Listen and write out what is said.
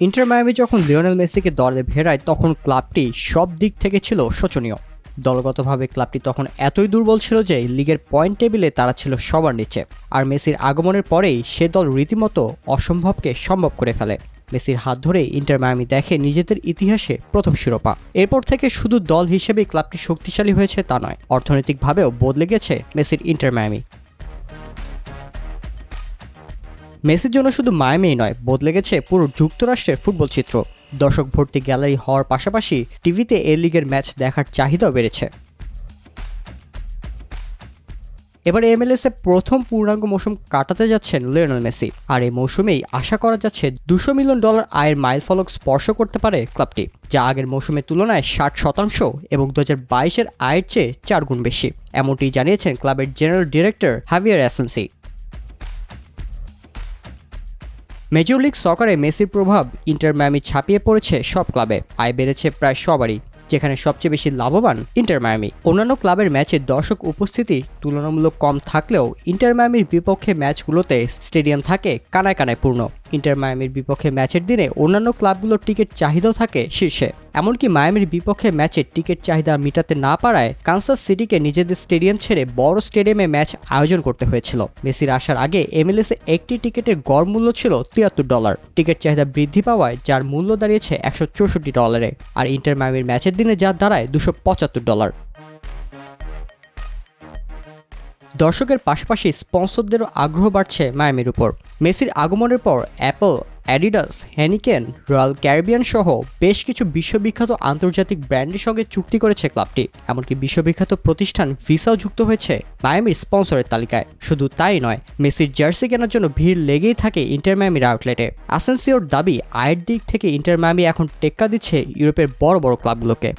Inter Miami যখন Lionel মেসিকে দলে ভেড়ায়, তখন ক্লাবটি সব দিক থেকে ছিল শোচনীয়। দলগতভাবে ক্লাবটি তখন এতই দুর্বল ছিল যে, লিগের পয়েন্ট টেবিলে তারা ছিল সবার নিচে। আর মেসির আগমনের পরেই সে দল রীতিমতো অসম্ভবকে সম্ভব করে ফেলে। মেসির হাত ধরে ইন্টার মায়ামি দেখে নিজেদের ইতিহাসে প্রথম শিরোপা। এরপর থেকে শুধু দল হিসেবেই ক্লাবটি শক্তিশালী হয়েছে তা নয়, অর্থনৈতিকভাবেও বদলে গেছে মেসির ইন্টার মায়ামি। মেসির জন্য শুধু মায়ামিই নয়, বদলে গেছে পুরো যুক্তরাষ্ট্রের ফুটবল চিত্র। দর্শক ভর্তি গ্যালারি হওয়ার পাশাপাশি টিভিতে এ লিগের ম্যাচ দেখার চাহিদাও বেড়েছে। এবার এমএলএস প্রথম পূর্ণাঙ্গ মৌসুম কাটাতে যাচ্ছেন লিওনেল মেসি, আর এই মৌসুমেই আশা করা যাচ্ছে দুশো মিলিয়ন ডলার আয়ের মাইলফলক স্পর্শ করতে পারে ক্লাবটি, যা আগের মৌসুমের তুলনায় ষাট শতাংশ এবং দু হাজার বাইশের আয়ের চেয়ে চার গুণ বেশি। এমনটি জানিয়েছেন ক্লাবের general director Javier Asensi. Major league সকারে মেসির প্রভাব ইন্টার মায়ামি ছাপিয়ে পড়েছে সব ক্লাবে আয় বেড়েছে প্রায় সবারই, যেখানে সবচেয়ে বেশি লাভবান ইন্টার মায়ামি অন্যান্য ক্লাবের ম্যাচে দর্শক উপস্থিতি তুলনামূলক কম থাকলেও ইন্টার মায়ামির বিপক্ষে ম্যাচগুলোতে স্টেডিয়াম থাকে কানায় কানায় পূর্ণ। ইন্টার মায়ামির বিপক্ষে ম্যাচের দিনে অন্যান্য ক্লাবগুলোর টিকিট চাহিদাও থাকে শীর্ষে। এমনকি মায়ামির বিপক্ষে ম্যাচের টিকিট চাহিদা মেটাতে না পারায় কানসাস সিটিকে নিজেদের স্টেডিয়াম ছেড়ে বড় স্টেডিয়ামে ম্যাচ আয়োজন করতে হয়েছিল। মেসির আসার আগে এমএলএসে একটি টিকিটের গড় মূল্য ছিল তিয়াত্তর ডলার। টিকিট চাহিদা বৃদ্ধি পাওয়ায় যার মূল্য দাঁড়িয়েছে একশো চৌষট্টি ডলারে। আর ইন্টার মায়ামির ম্যাচের দিনে যা দাঁড়ায় দুশো ডলার। দর্শকের পাশাপাশি স্পন্সরদেরও আগ্রহ বাড়ছে মায়ামির উপর। মেসির আগমনের পর Apple, Adidas, Heineken, Royal Caribbean সহ বেশ কিছু বিশ্ববিখ্যাত আন্তর্জাতিক ব্র্যান্ডের সঙ্গে চুক্তি করেছে ক্লাবটি। এমনকি বিশ্ববিখ্যাত প্রতিষ্ঠান ভিসাও যুক্ত হয়েছে মায়ামির স্পন্সরের তালিকায়। শুধু তাই নয়, মেসির জার্সি কেনার জন্য ভিড় লেগেই থাকে ইন্টার মায়ামির আউটলেটে। আসেন্সিওর দাবি, আয়ের দিক থেকে ইন্টার মায়ামি এখন টেক্কা দিচ্ছে ইউরোপের বড় বড় ক্লাবগুলোকে।